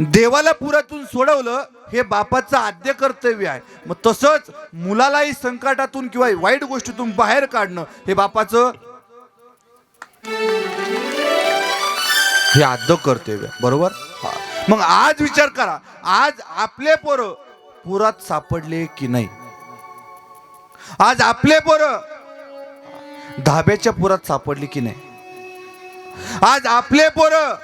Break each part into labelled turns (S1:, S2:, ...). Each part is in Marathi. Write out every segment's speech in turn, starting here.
S1: देवाला पुरातून सोडवलं हे बापाचं आद्य कर्तव्य आहे. मग तसंच मुलालाही संकटातून किंवा वाईट गोष्टीतून बाहेर काढणं हे बापाचं हे आद्य कर्तव्य बरोबर? हा. मग आज विचार करा आज आपले पोरं पुरात सापडले की नाही? आज आपले पोरं धाब्याच्या पुरात सापडले की नाही? आज आपले पोरं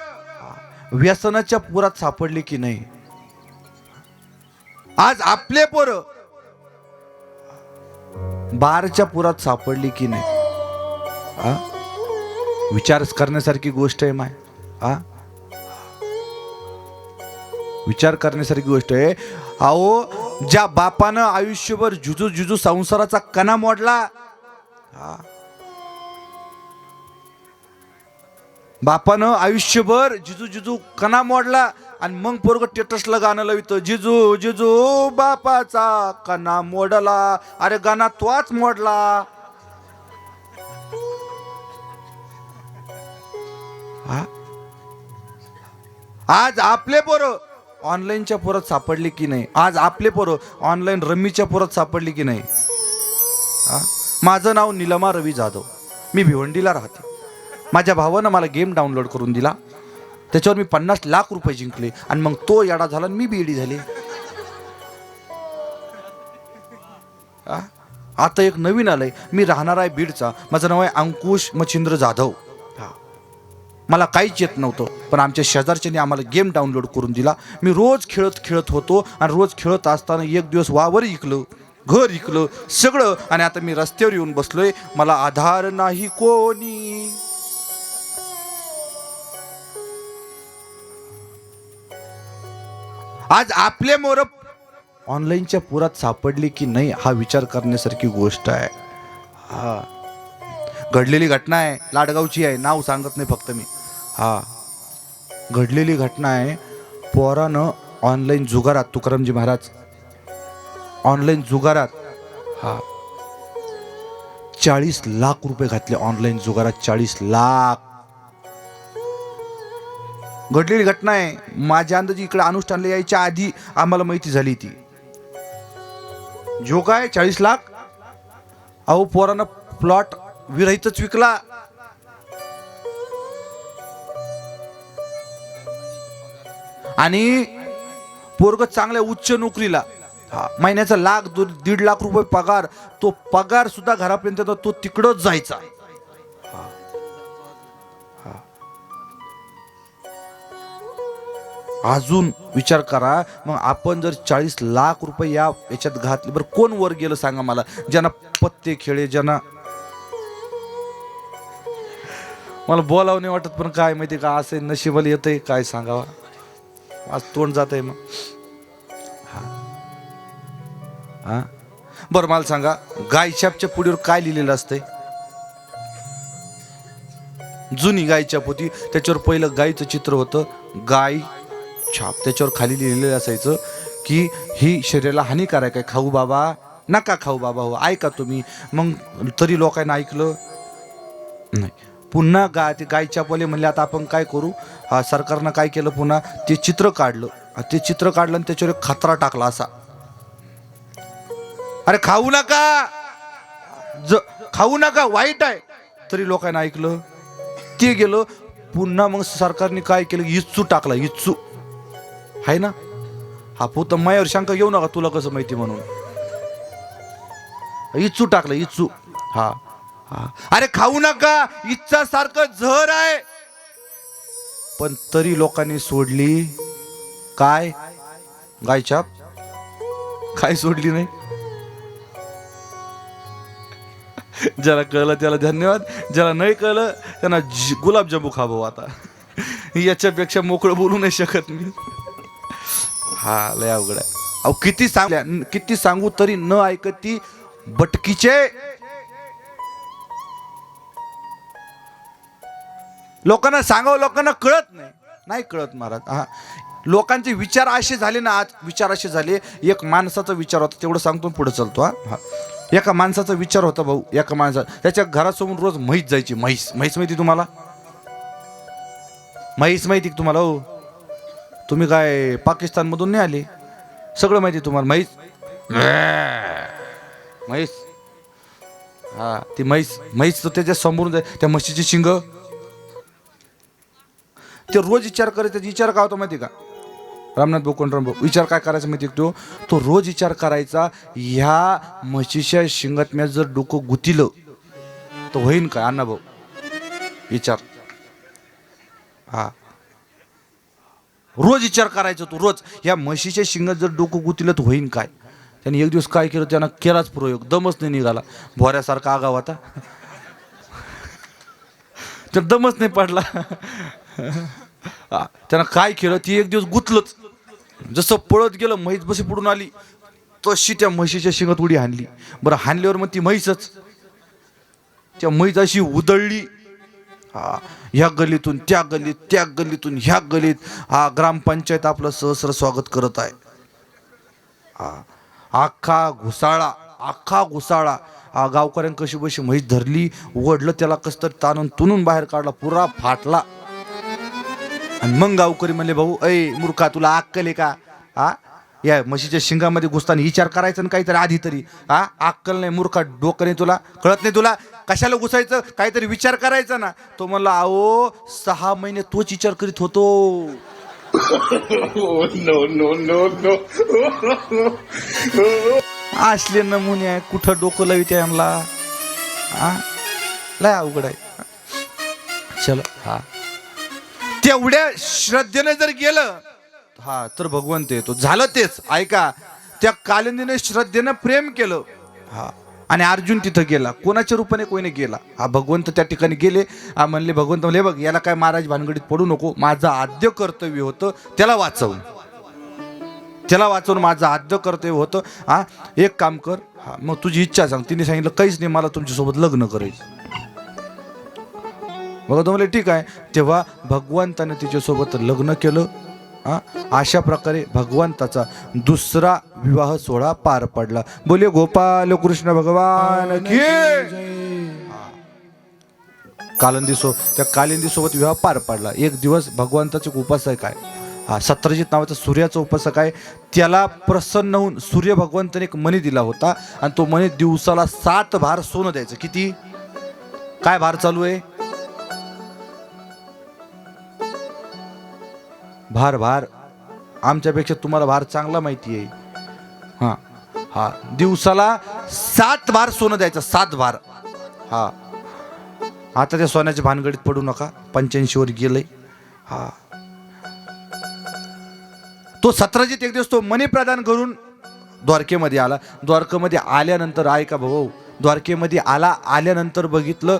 S1: व्यसनाच्या पुरात सापडली की नाही? आज आपले पोरं बारच्या पुरात सापडली की नाही? आ? विचार करण्यासारखी गोष्ट आहे माय. आ? विचार करण्यासारखी गोष्ट आहे. अहो ज्या बापानं आयुष्यभर जुजू जुजू संसाराचा कणा मोडला बापानं आयुष्यभर जिजू जिजू कणा मोडला आणि मग पोरग टेटसला गाणं लावित. जिजू जिजू बापाचा कणा मोडला. अरे गाणा तोच मोडला. हा? आज आपले पोरं ऑनलाईनच्या पोरात सापडले की नाही? आज आपले पोरं ऑनलाईन रम्मीच्या पोरात सापडले की नाही? हा? माझं नाव निलमा रवी जाधव. मी भिवंडीला राहते. माझ्या भावानं मला गेम डाउनलोड करून दिला. त्याच्यावर मी पन्नास लाख रुपये जिंकले. आणि मग तो येडा झाला आणि मी बीडी झाली. आ? आता एक नवीन आलंय. मी राहणार आहे बीडचा. माझं नाव आहे अंकुश मच्छिंद्र जाधव. हा. मला काहीच येत नव्हतं पण आमच्या शेजारच्याने आम्हाला गेम डाउनलोड करून दिला. मी रोज खेळत खेळत होतो आणि रोज खेळत असताना एक दिवस वावर इकलं घर इकलं सगळं. आणि आता मी रस्त्यावर येऊन बसलोय. मला आधार नाही कोणी. आज आपले मोर ऑनलाईनच्या पुरात सापडली की नाही हा विचार करण्यासारखी गोष्ट आहे. हा. घडलेली घटना आहे लाडगावची आहे नाव सांगत नाही फक्त मी. हा. घडलेली घटना आहे पोरानं ऑनलाईन जुगारात तुकारामजी महाराज ऑनलाईन जुगारात हा. चाळीस लाख रुपये घातले ऑनलाईन जुगारात चाळीस लाख. घडलेली घटना आहे. माझ्या अंदाजी इकडे अनुष्ठानला यायच्या आधी आम्हाला माहिती झाली ती. जो काय चाळीस लाख? अहो पोरानं प्लॉट विरहितच विकला. आणि पोरग चांगल्या उच्च नोकरीला. हा, महिन्याचा लाख दीड लाख रुपये पगार तो पगार सुद्धा घरापर्यंत तो तिकडंच जायचा. अजून विचार करा. मग आपण जर चाळीस लाख रुपये या याच्यात घातले बरं कोण वर गेलं सांगा मला. ज्यांना पत्ते खेळे ज्यांना मला बोलावं नाही वाटत पण काय माहिती का असं नशिबाला येतंय काय सांगावा. आज तोंड जात आहे मग. हा. बरं मला सांगा गायछापच्या पुढीवर काय लिहिलेलं असतंय? जुनी गायछाप होती त्याच्यावर पहिलं गायचं चित्र होतं. गाय छाप. त्याच्यावर खाली लिहिलेलं असायचं की ही शरीराला हानिकारक आहे. खाऊ बाबा नका खाऊ बाबा हो ऐका तुम्ही. मग तरी लोकांना ऐकलं. नाही. पुन्हा गा ते गाय छापवाले म्हणले आता आपण काय करू? सरकारनं काय केलं पुन्हा? ते चित्र काढलं. ते चित्र काढलं आणि त्याच्यावर एक खतरा टाकला असा. अरे खाऊ नका! ज खाऊ नका वाईट आहे. तरी लोकांना ऐकलं. ते गेलं. पुन्हा मग सरकारने काय केलं? इच्चू टाकला इच्चू आहे ना? हा भूत मायावर शंका घेऊ नका तुला कसं माहिती म्हणून. इच्छू टाकलं इच्छू हा हा. अरे खाऊ नका इच्छा सारखं झर आहे. पण तरी लोकांनी सोडली. काय? गायछाप काय सोडली नाही? ज्याला कळलं त्याला धन्यवाद ज्याला नाही कळलं त्यांना गुलाबजामू खावं आता. याच्यापेक्षा मोकळं बोलू नाही शकत मी. हा लय अवघड आहे. अहो किती सांग किती सांगू तरी न ऐकत ती बटकीचे. लोकांना सांगावं लोकांना कळत नाही. नाही कळत महाराज. हा. लोकांचे विचार असे झाले ना आज विचार असे झाले. एक माणसाचा विचार होता तेवढं सांगतो पुढे चालतो हा. एका माणसाचा विचार होता भाऊ. एका माणसाचा त्याच्या घरासमोर रोज म्हैस जायची म्हैस. म्हैस माहिती तुम्हाला? म्हैस माहिती तुम्हाला हो? तुम्ही काय पाकिस्तानमधून नाही आले? सगळं माहिती तुम्हाला म्हैस? म्हैस? हा ती म्हैस म्हैस तर त्याच्या समोरून जाय त्या म्हशीची शिंग. ते रोज विचार करत त्याचा विचार काय होता माहिती का? रामनाथ बोकोंडराम भाऊ विचार काय करायचा माहिती तो? तो रोज विचार करायचा ह्या म्हशीच्या शिंगात मी जर डोकं गुतिलं तर होईन काय अण्णा भाऊ विचार. हा. रोज विचार करायचा तो रोज. या म्हशीच्या शिंगात जर डोकं गुतिलं तर होईन काय? त्याने एक दिवस काय केलं? त्यानं केलाच प्रयोग. दमच नाही निघाला. भोऱ्यासारखा आगाव आता तर दमच नाही पडला. त्यांना त्यानं काय केलं? ती एक दिवस गुतलंच. जसं पळत गेलं म्हैस बशी पडून आली तशी त्या म्हशीच्या शिंगात उडी हाणली बरं हाणल्यावर मग ती म्हैसच. त्या म्हैस अशी उदळली हा. ह्या गलीतून त्या गलीत त्या गलीतून ह्या गलीत हा ग्रामपंचायत आपलं सहस्र स्वागत करत आहे. हा. अख्खा घुसाळा अख्खा घुसाळा. हा गावकऱ्यां कशी बशी म्हैस धरली उघडलं त्याला कस तर ताणून तुनून बाहेर काढला पुरा फाटला. आणि मग गावकरी म्हणले भाऊ ऐ मूर्खा तुला अक्कल आहे का? हा? या म्हशीच्या शिंगामध्ये घुसताना विचार करायचा ना काहीतरी आधी तरी. हा? अक्कल नाही मूर्खा डोकं नाही तुला कळत नाही तुला? कशाला घुसायचं? काहीतरी विचार करायचा ना. तो म्हणला अहो सहा महिने तोच विचार करीत होतो.
S2: No, no, no, no.
S1: असले नमुने आहे कुठं डोकं लावित यांना? हा लय अवघड आहे. चल हा. तेवढ्या श्रद्धेने जर गेलं हा तर भगवंत येतो झालं तेच ऐका. त्या कालिंदीने श्रद्धेनं प्रेम केलं. हा. आणि अर्जुन तिथं गेला. कोणाच्या रूपाने कोणी गेला? हा भगवंत त्या ठिकाणी गेले. हा म्हणले भगवंत म्हणले बघ याला काय महाराज भानगडीत पडू नको. माझं आद्य कर्तव्य होतं त्याला वाचवून. त्याला वाचवून माझं आद्य कर्तव्य होतं. हा एक काम कर. हा मग तुझी इच्छा सांग. तिने सांगितलं काहीच नाही मला तुमच्यासोबत लग्न करायचं. बघा तो म्हणले ठीक आहे. तेव्हा भगवंताने तिच्यासोबत लग्न केलं. अशा प्रकारे भगवंताचा दुसरा विवाह सोहळा पार पडला. बोले गोपाल कृष्ण भगवान की. कालिंदी सो त्या कालिंदी सोबत विवाह पार पडला. एक दिवस भगवंताचे उपासक आहे. हा सत्यजित नावाचा सूर्याचा उपासक आहे. त्याला प्रसन्न होऊन सूर्य भगवंताने एक मणी दिला होता. आणि तो मणी दिवसाला सात भार सोनं द्यायचं. किती? काय भार चालू आहे? भार भार. आमच्यापेक्षा तुम्हाला भार चांगला माहिती आहे. हा. हा. दिवसाला सात भार सोनं द्यायचं सात भार. हा. आता त्या सोन्याच्या भानगडीत पडू नका. पंच्याऐंशीवर गेलंय. हा. तो सतराजीत एक दिवस तो मनी प्रदान करून द्वारकेमध्ये आला. द्वारकेमध्ये आल्यानंतर ऐका भाऊ द्वारकेमध्ये आला आल्यानंतर बघितलं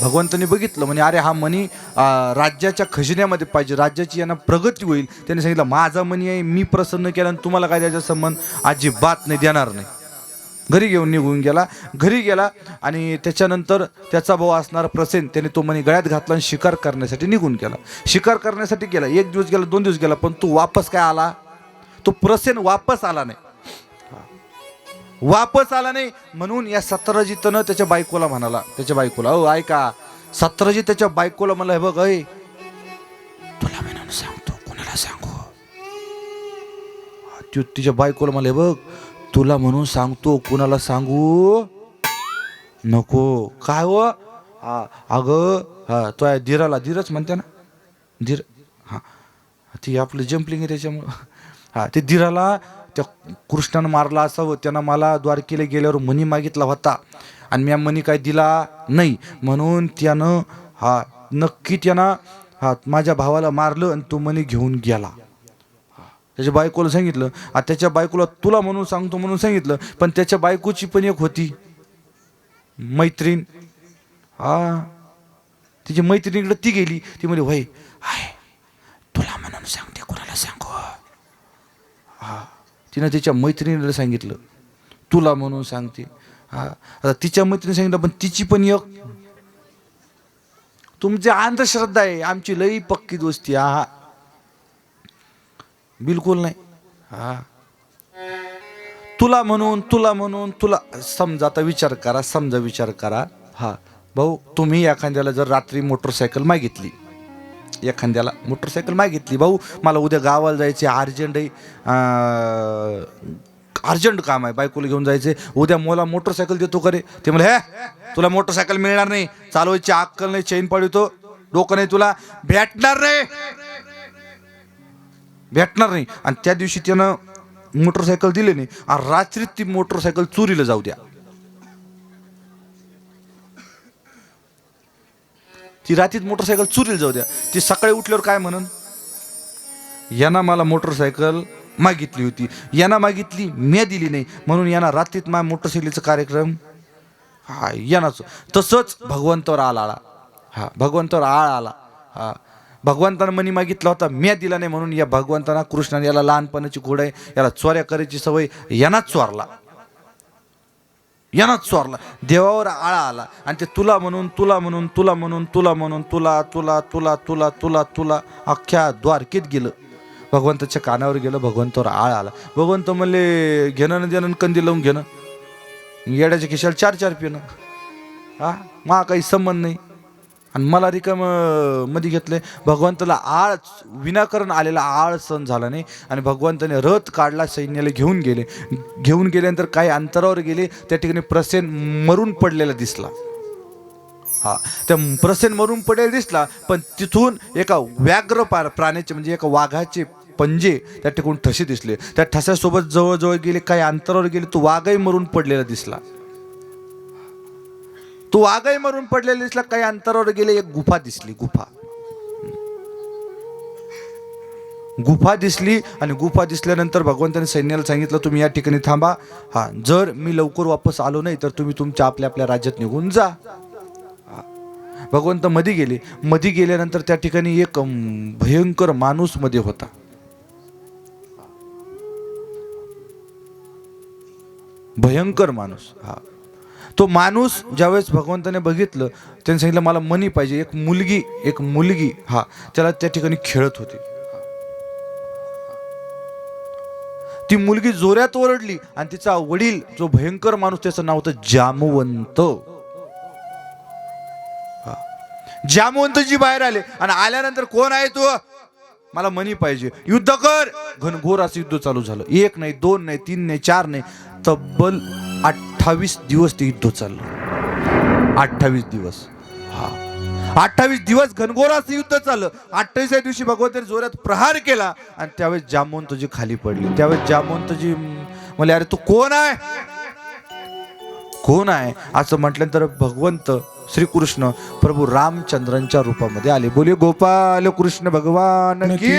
S1: भगवंतांनी बघितलं म्हणे अरे हा मनी राज्याच्या खजिन्यामध्ये पाहिजे राज्याची यांना प्रगती होईल. त्याने सांगितलं माझा मनी आहे मी प्रसन्न केला आणि तुम्हाला काय त्याचा संबंध अजिबात नाही देणार नाही. घरी घेऊन निघून गेला. घरी गेला आणि त्याच्यानंतर त्याचा भाऊ असणारा प्रसेन त्याने तो मणी गळ्यात घातला आणि शिकार करण्यासाठी निघून गेला. शिकार करण्यासाठी गेला. एक दिवस गेला दोन दिवस गेला पण तो वापस काय आला? तो प्रसेन वापस आला नाही. वापस आला नाही. म्हणून या सतराजितनं त्याच्या बायकोला म्हणाला. त्याच्या बायकोला हो ऐका. सतराजित त्याच्या बायकोला म्हणला हे बघ अय तुला म्हणून सांगतो. कोणाला सांगू? तू तिच्या बायकोला मला हे बघ तुला म्हणून सांगतो कुणाला सांगू? नको. काय हो? हा अगं हा तो आहे धीराला. धीरच म्हणते ना. धीर हा ती आपलं जम्पलिंग आहे त्याच्यामुळं. हा ते धीराला त्या कृष्णानं मारला असावं त्यानं मला द्वारकेला गेल्यावर मनी मागितला होता. आणि मी मनी काय दिला नाही. म्हणून त्यानं हा नक्की त्यानं हा माझ्या भावाला मारलं आणि तो मनी घेऊन गेला. त्याच्या बायकोला सांगितलं आता त्याच्या बायकोला तुला म्हणून सांगतो म्हणून सांगितलं पण त्याच्या बायकोची पण एक होती. मैत्रीण. हा. तिची मैत्रिणीकडे ती गेली. ती म्हणजे भाई हाय तुला म्हणून सांगते कोणाला सांगू? हा. तिनं तिच्या मैत्रिणीला सांगितलं. तुला म्हणून सांगते. हा आता तिच्या मैत्रिणी सांगितलं पण तिची पण एक. तुमची अंधश्रद्धा आहे. आमची लई पक्की दोस्ती आहे. हा. बिलकुल नाही. हा. तुला म्हणून तुला म्हणून तुला समजा आता विचार करा समजा विचार करा. हा. भाऊ तुम्ही एखाद्याला जर रात्री मोटरसायकल मागितली एखाद्याला मोटरसायकल मागितली भाऊ मला उद्या गावाला जायचे अर्जंट आहे अर्जंट काम आहे बायकोला घेऊन जायचे उद्या मला मोटरसायकल देतो का रे? ते म्हणले हे तुला मोटरसायकल मिळणार नाही चालवायची अक्कल नाही चैन पाडतो डोकं नाही तुला भेटणार नाही भेटणार नाही. आणि त्या दिवशी त्यानं मोटरसायकल दिले नाही. आणि रात्रीत ती मोटरसायकल चोरीला जाऊ द्या. ती रात्रीत मोटरसायकल चुरीला जाऊ द्या. ती सकाळी उठल्यावर काय म्हणन? यांना मला मोटरसायकल मागितली होती. यांना मागितली मी दिली नाही. म्हणून यांना रात्रीत माझ्या मोटरसायकलीचा कार्यक्रम हा यांनाच. तसंच भगवंतावर आला आला. हा भगवंतावर आळ आला. हा भगवंतानं मनी मागितला होता म्या दिला नाही म्हणून या भगवंताना कृष्णाने याला लहानपणाची घोड आहे याला चोऱ्या करायची सवय यांनाच चोरला. यानाच चोरला. देवावर आळा आला. आणि ते तुला म्हणून तुला म्हणून तुला म्हणून तुला म्हणून तुला तुला तुला तुला तुला तुला अख्ख्या द्वारकेत गेलं. भगवंताच्या कानावर गेलं भगवंतावर आळा आला. भगवंत म्हणले घेणं न देणं न कंदी लावून घेणं. येड्याच्या खिशाला चार चार पिणं हा? मा काही संबंध नाही. आणि मला रिकाममध्ये घेतले भगवंताला आळ विनाकारण आलेला आळ सण झाला नाही. आणि भगवंताने रथ काढला सैन्याला घेऊन गेले. घेऊन गेल्यानंतर काही अंतरावर गेले त्या ठिकाणी प्रसेन मरून पडलेला दिसला. हा त्या प्रसेन मरून पडलेला दिसला पण तिथून एका व्याघ्र पा प्राण्याचे म्हणजे एका वाघाचे पंजे त्या ठिकाणी ठसे दिसले. त्या ठस्यासोबत जवळजवळ गेले काही अंतरावर गेले तो वाघही मरून पडलेला दिसला. तो वाघही मरून पडलेला दिसला काही अंतरावर गेले एक गुफा दिसली गुफा. गुफा दिसली आणि गुफा दिसल्यानंतर भगवंताने सैन्याला सांगितलं तुम्ही या ठिकाणी थांबा. हा जर मी लवकर वापस आलो नाही तर तुम्ही तुमच्या आपल्या आपल्या राज्यात निघून जा. भगवंत मध्ये गेले. मध्ये गेल्यानंतर त्या ठिकाणी एक भयंकर माणूसमध्ये होता. भयंकर माणूस. हा. तो माणूस ज्यावेळेस भगवंताने बघितलं त्याने सांगितलं मला मनी पाहिजे एक मुलगी एक मुलगी हा त्याला त्या ठिकाणी खेळत होती. ती मुलगी जोऱ्यात ओरडली आणि तिचा वडील जो भयंकर माणूस त्याचं नाव होतं जामवंत. जामवंतजी बाहेर आले आणि आल्यानंतर कोण आहे तू? मला मनी पाहिजे. युद्ध कर. घनघोर असं युद्ध चालू झालं. एक नाही दोन नाही तीन नाही चार नाही. तब्बल अठ्ठावीस दिवस ते युद्ध चाललं. अठ्ठावीस दिवस. हा. अठ्ठावीस दिवस घनघोर असं युद्ध चाललं. अठ्ठावीसव्या दिवशी भगवंताने जोरात प्रहार केला आणि त्यावेळेस जामवंतजी खाली पडली. त्यावेळेस जामवंतजी म्हणले अरे तू कोण आहे? कोण आहे? असं म्हटल्यानंतर भगवंत श्रीकृष्ण प्रभू रामचंद्रांच्या रूपामध्ये आले. बोले गोपाल कृष्ण भगवान की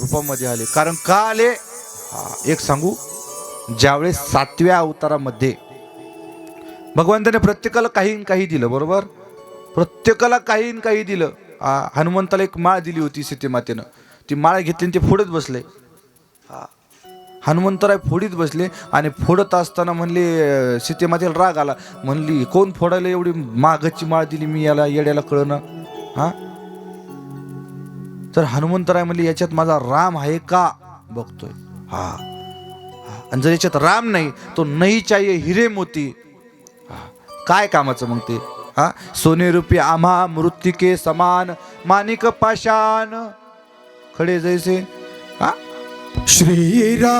S1: रूपामध्ये आले. कारण का आले? हा, एक सांगू? ज्यावेळेस सातव्या अवतारामध्ये भगवंताने प्रत्येकाला काही न काही दिलं बरोबर? प्रत्येकाला काही न काही दिलं. हनुमंताला एक माळ दिली होती सीतेमातेनं. ती माळ घेतली आणि ते फोडत बसले. हनुमंतराय फोडीत बसले आणि फोडत असताना म्हणले सीतेमातेला राग आला. म्हणली कोण फोडायला एवढी मागची माळ दिली मी याला येड्याला कळणं? हा? तर हनुमंतराय म्हणले याच्यात माझा राम आहे का? बघतोय. हा. आणि जर याच्यात राम नाही तो नाही चाहिए हिरे मोती. काय कामाचं मग ते? हा? सोने रुपी आम्हा मृत्तिके समान मानिक पाषाण. खडे जैसे हा?
S3: श्रीरा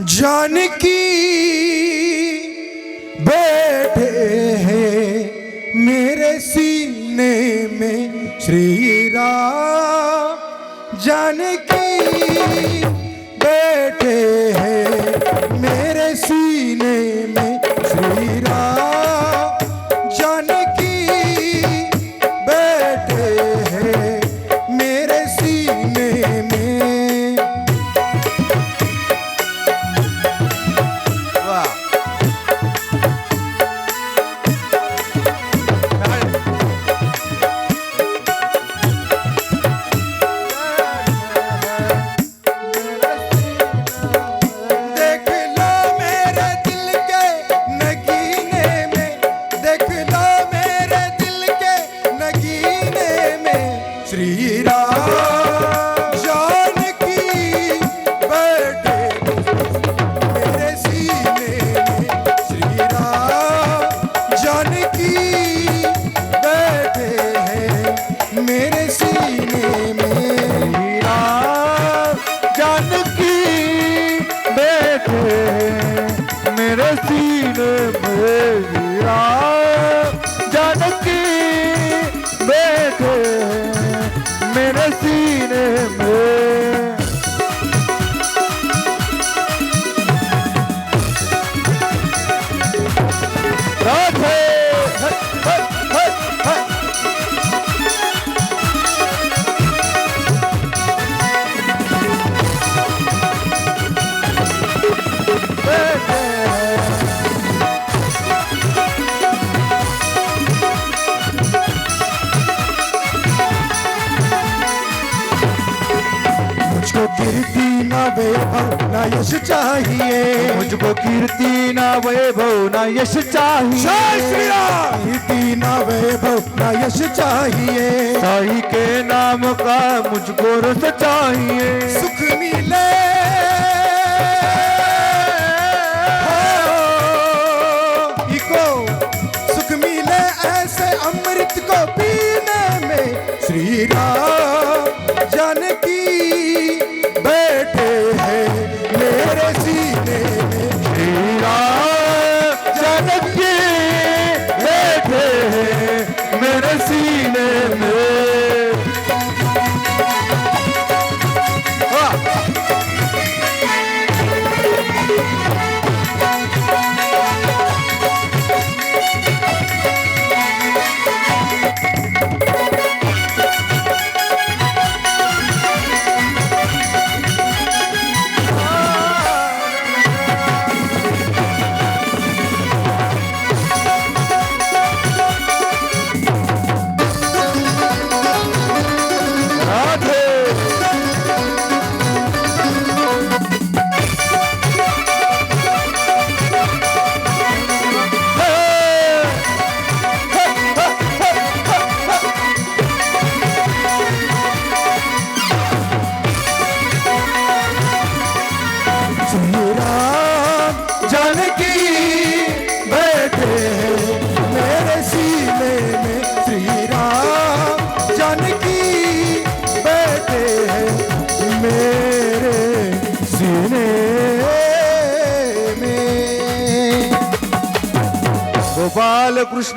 S3: जानकी बैठे हैं मेरे सीने में। श्रीरा जानकी बैठे हैं मेरे सीने में श्री राम। वैभव न यश चाहिए।
S1: मुझको कीर्ति ना वैभव ना यश चाहिए।
S3: श्री राम कीर्ति न वैभव न यश चाहिए।
S1: साई के नाम का मुझको रस चाहिए।
S3: सुख मिले। हो, इको सुख मिले ऐसे अमृत को पीने में। श्री राम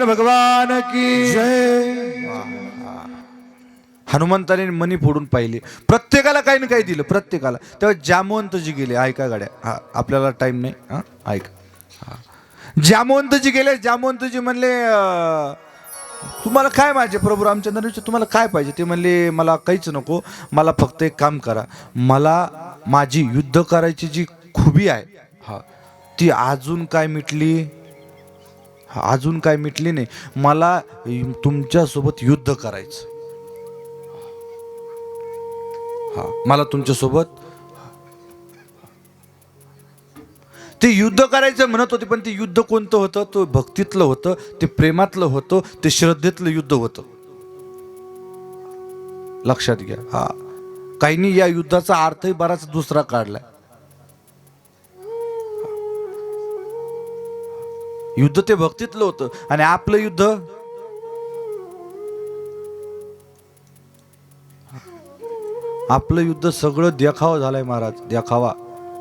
S1: कृष्ण भगवान की
S3: जय
S1: हनुमंताने मनी फोडून पाहिले. प्रत्येकाला काही ना काही दिलं प्रत्येकाला. तेव्हा जामवंतजी गेले. ऐका गाड्या. हा आपल्याला टाइम नाही. हा ऐक. जामवंतजी गेले. जामवंतजी म्हणले तुम्हाला काय माझे प्रभू रामचंद्र तुम्हाला काय पाहिजे? ते म्हणले मला काहीच नको. मला फक्त एक काम करा. मला माझी युद्ध करायची जी खुबी आहे हा ती अजून काय मिटली? अजून काय मिटली नाही. मला तुमच्यासोबत युद्ध करायचं. हा मला तुमच्यासोबत ते युद्ध करायचं म्हणत होते पण ते युद्ध कोणतं होतं? तो भक्तीतलं होतं ते प्रेमातलं होतं ते श्रद्धेतलं युद्ध होतं. लक्षात घ्या. हा. काहींनी या युद्धाचा अर्थही बराच दुसरा काढलाय. युद्ध ते भक्तीतलं होतं. आणि आपलं युद्ध? आपलं युद्ध सगळं देखावा झालाय महाराज. देखावा.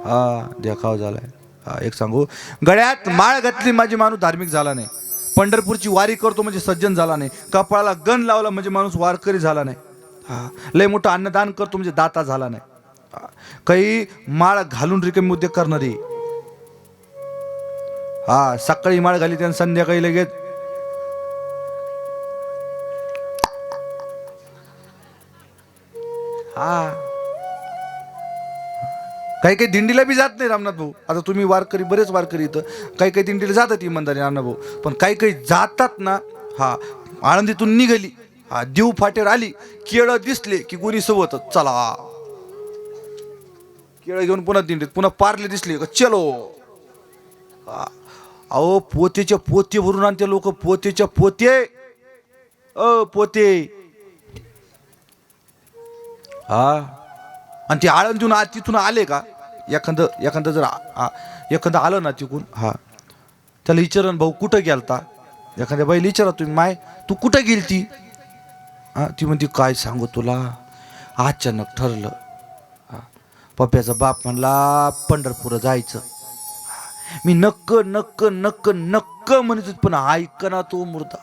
S1: हा देखावा झालाय. हा एक सांगू. गळ्यात माळ घातली माझी माणूस धार्मिक झाला नाही. पंढरपूरची वारी करतो म्हणजे सज्जन झाला नाही. कपाळाला गण लावला म्हणजे माणूस वारकरी झाला नाही. हा लय मोठं अन्नदान करतो म्हणजे दाता झाला नाही. काही माळ घालून रिकमी उद्योग करणारी हा सकाळी माळ घाली त्यानं संध्याकाळी लगेच. हा. काही काही दिंडीला बी जात नाही रामनाथ भाऊ. आता तुम्ही वारकरी बरेच वारकरी इथं. काही काही दिंडीला जातात इमानदारी अण्णा भाऊ. पण काही काही जातात ना हा आळंदीतून निघाली. हा देव फाटेवर आली. केळं दिसले की कोणी सोबत चला. केळं घेऊन पुन्हा दिंडीत पुन्हा पारले दिसले. का चलो. हा. अहो पोतेच्या पोते भरून आणते लोक पोतेच्या पोते. अ पोते. हा? आणि ते आळंदीहून आ तिथून आले का? एखादं एखादं जर एखादं आलं ना तिकून हा. त्याला विचारण भाऊ कुठं गेलता? एखाद्या बाईला विचारा तुम्ही माय तू कुठं गेलती? हा ती म्हणते काय सांगू तुला? अचानक ठरलं. हा. पप्प्याचा बाप म्हणला पंढरपूर जायचं. मी नक्क नक्क नक्क नक्क म्हणत पण ऐक ना तो मुर्दा.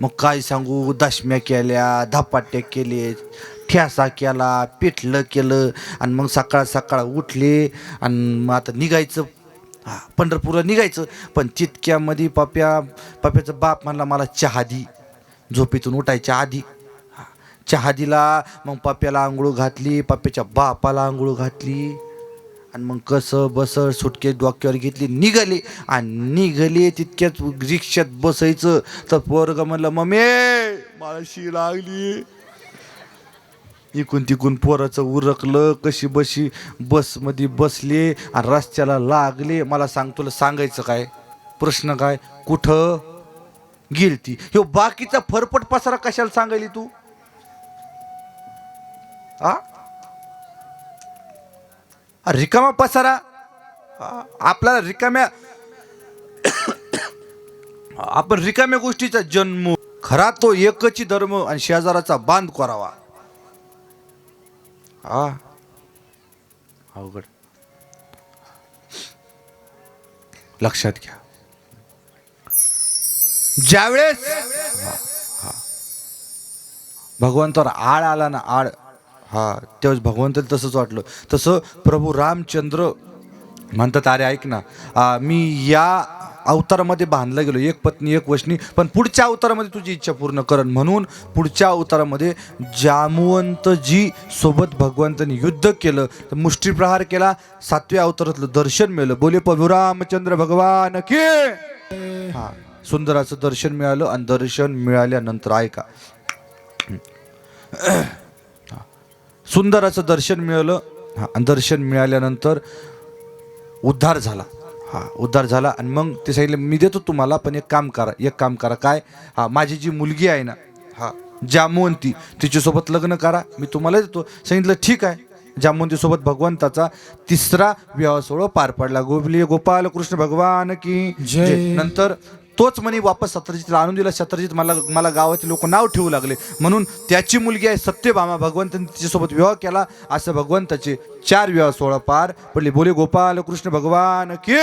S1: मग काय सांगू दशम्या केल्या धपाट्या केले ठ्यासा केला पिठलं केलं आणि मग सकाळ सकाळ उठले आणि मग आता निघायचं. हां पंढरपूरला निघायचं पण तितक्यामध्ये पप्या पप्याचं बाप म्हणला मला चहा दी. झोपेतून उठायच्या आधी. चहा दिला मग पप्याला आंघोळ घातली पप्याच्या बापाला आंघोळ घातली. आणि मग कसं बसं सुटके डोक्यावर घेतली निघाली. आणि निघाली तितक्याच रिक्षात बसायचं. तर पोरग म्हणलं मम्मी माळशी लागली. इकून तिकून पोराचं उरकलं कशी बशी बसमध्ये बसले आणि रस्त्याला लागले. मला सांग तुला सांगायचं काय? प्रश्न काय? कुठं? गेलती. ह्यो बाकीचा फरफट पसारा कशाला सांगायली तू? आ, रिकामा पसारा. आपल्याला रिकाम्या आपण रिकाम्या गोष्टीचा जन्म खरा तो एकची धर्म आणि शेजाराचा बांध करावा. हा अवघड. लक्षात घ्या. ज्यावेळेस हा, भगवंतावर आळ आला ना आळ हा त्यावेळेस भगवंताला तसंच वाटलं. तसं प्रभू रामचंद्र म्हणतात अरे ऐक ना मी या अवतारामध्ये बांधला गेलो एक पत्नी एक वशनी पण पुढच्या अवतारामध्ये तुझी इच्छा पूर्ण करण म्हणून पुढच्या अवतारामध्ये जामवंतजी सोबत भगवंतांनी युद्ध केलं तर मुष्टीप्रहार केला सातव्या अवतारातलं दर्शन मिळालं. बोले प्रभू रामचंद्र भगवान के. हा सुंदराचं दर्शन मिळालं आणि दर्शन मिळाल्यानंतर ऐका. सुंदराचं दर्शन मिळालं. हा दर्शन मिळाल्यानंतर उद्धार झाला. हा उद्धार झाला. आणि मग ते सांगितलं मी देतो तुम्हाला पण एक काम करा एक काम करा. काय? हा माझी जी मुलगी आहे ना हा जामवंती तिच्यासोबत लग्न करा मी तुम्हाला देतो. सांगितलं ठीक आहे. जामवंतीसोबत भगवंताचा तिसरा विवाह सोहळा पार पडला. गोपली गोपाल कृष्ण भगवान की.
S3: जय.
S1: नंतर तोच म्हणे वापस सत्रजितला आणून दिला. सत्रजित मला मला गावातील लोक नाव ठेवू लागले. म्हणून त्याची मुलगी आहे सत्यभामा भगवंतांनी तिच्यासोबत विवाह केला. असं भगवंताचे चार विवाह सोळा पार पडले. बोले गोपाल कृष्ण भगवान की?